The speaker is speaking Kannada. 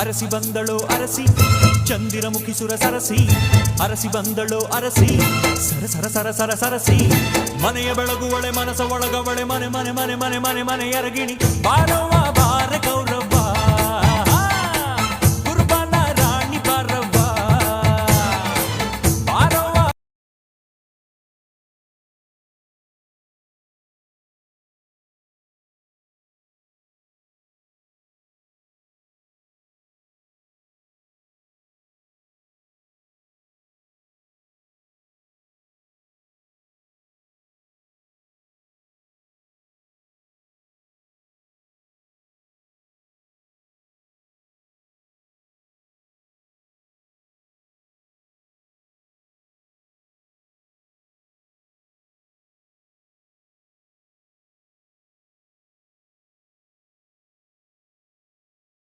ಅರಸಿ ಬಂದಳು ಅರಸಿ ಚಂದಿರ ಮುಖಿಸುರ ಸರಸಿ ಅರಸಿ ಬಂದಳು ಅರಸಿ ಸರ ಸರ ಸರ ಸರ ಸರಸಿ ಮನೆಯ ಬೆಳಗುವಳೆ ಮನಸ ಒಳಗವಳೆ ಮನೆ ಮನೆ ಮನೆ ಮನೆ ಮನೆ ಮನೆ ಎರಗಿಣಿ ಬಾರೋ